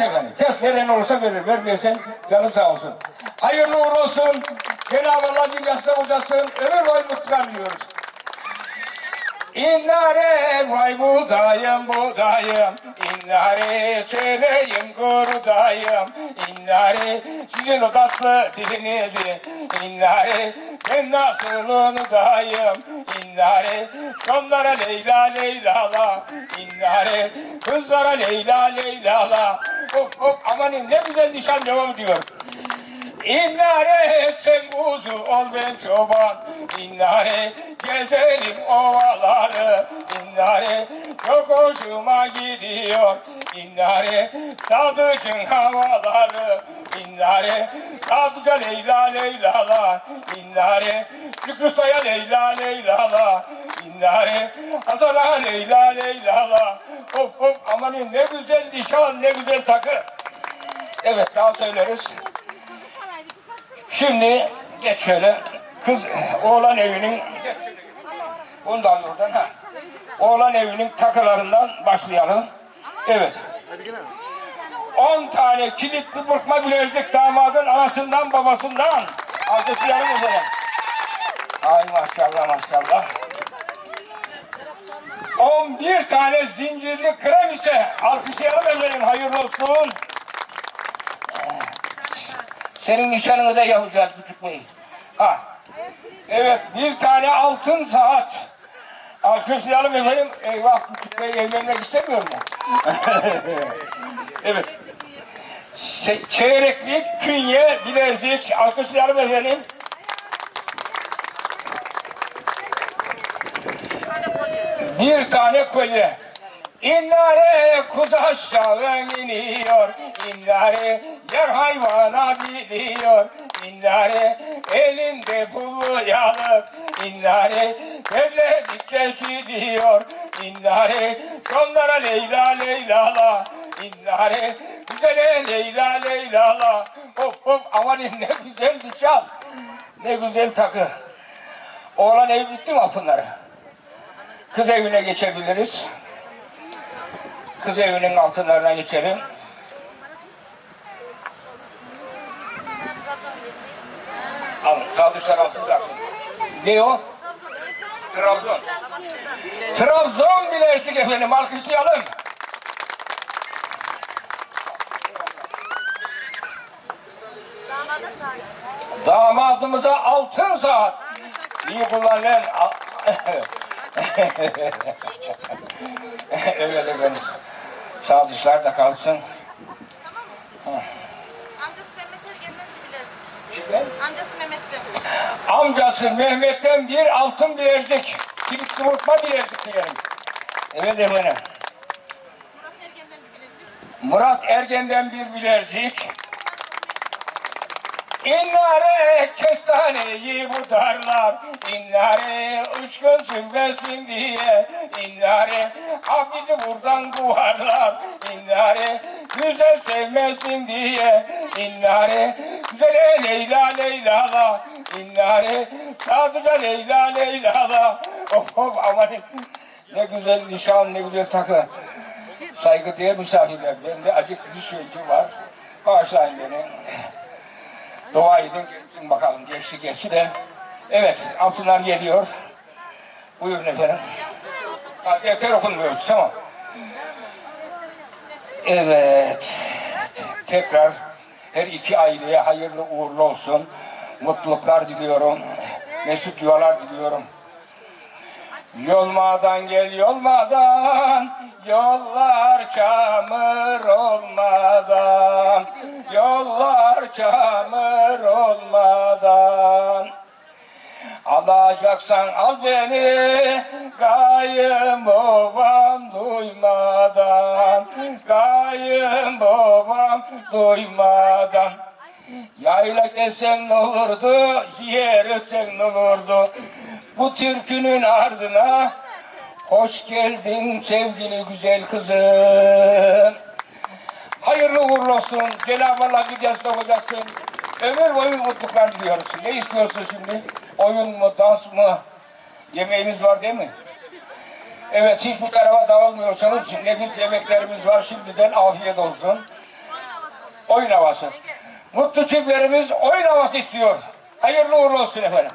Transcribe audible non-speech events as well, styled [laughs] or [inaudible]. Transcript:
efendim. Kes veren olursa verir. Vermiyorsan canı sağ olsun. Hayırlı uğurlu olsun. Cenab-ı Allah yastık hocasın. Ömür boyu mutluluklar diliyoruz. İnnare vay budayım budayım İnnare söyleyeyim kurudayım İnnare sizin o tatlı dilinizi İnnare ben nasıl unutayım İnnare onlara Leyla Leyla'la İnnare kızlara Leyla Leyla'la Of of amanın ne güzel nişan devam ediyor. İnnare sen kuzu ol ben çoban. İnnare gezelim ovaları. İnnare çok hoşuma gidiyor. İnnare sadıcın havaları. İnnare sadıca Leyla Leyla'la İnnare Şükrüstaya Leyla Leyla'la İnnare Hasan'a Leyla Leyla'la Hop hop amanın ne güzel nişan ne güzel takı. Evet daha söyleriz. Şimdi geç şöyle. Kız oğlan evinin bundan buradan ha. Oğlan evinin takılarından başlayalım. Evet. 10 tane kilitli burkma bilezik damadın anasından babasından. Alkışlayalım o zaman. Ay maşallah maşallah. 11 tane zincirli krem ise alkışlayalım efendim hayırlı olsun. Senin nişanını da yapacağız küçük bey. Ha. Evet bir tane altın saat. Alkışlayalım efendim. Eyvah küçük bey evlenmek istemiyor mu? [laughs] evet. Se- çeyreklik künye bilezik. Alkışlayalım efendim. Bir tane kolye. İnnare kuz aşağı iniyor. İnnare yer hayvana biliyor. İnnare elinde pulu yalık. İnnare devledikçe diyor. İnnare sonlara Leyla Leyla'la. İnnare güzele Leyla Leyla'la. Hop hop aman ne güzel nişan. Ne güzel takı. Oğlan ev bitti mi altınları? Kız evine geçebiliriz. Kız evinin altınlarına geçelim. Al, sağ. Ne o? Trabzon. Trabzon bilezik efendim, alkışlayalım. Damadımıza altın saat. İyi kullan lan. Al- [laughs] evet efendim. Sağ da kalsın. Bilirsin. Şimdi Amcası Mehmet'ten. amcası Mehmet'ten bir altın bilezik. Kilit vurtma bilezik diyelim. Evet efendim. Murat Ergen'den bir bilezik. Murat Ergen'den bir bilezik. İnnare kestaneyi budarlar İnnare ışkın sürmesin diye İnnare abidi buradan buharlar İnnare güzel sevmesin diye İnnare güzel Leyla Leyla'la İnnare sadıca Leyla Leyla'la Of of aman ne güzel nişan ne güzel takı Saygıdeğer misafirler bende acık bir sözcü var Bağışlayın beni Dua edin geçsin bakalım geçti geçti de. Evet altınlar geliyor. Buyurun efendim. Ha, defter okunmuyoruz tamam. Evet. Tekrar her iki aileye hayırlı uğurlu olsun. Mutluluklar diliyorum. Mesut yuvalar diliyorum. Yolmadan gel yolmadan Yollar çamur olmadan Alacaksan al beni Kayın duymadan Kayın babam duymadan Yayla desen ne olurdu, yer ötsen ne olurdu? Bu türkünün ardına hoş geldin sevgili güzel kızım. Hayırlı uğurlu olsun. Cenab-ı Allah bir hocasın. Ömür boyu mutluluklar diliyoruz. Ne istiyorsun şimdi? Oyun mu, dans mı? Yemeğimiz var değil mi? Evet, hiç bu tarafa dağılmıyorsanız nefis yemeklerimiz var. Şimdiden afiyet olsun. oyun havası. Mutlu çiftlerimiz oyun havası istiyor. Hayırlı uğurlu olsun efendim.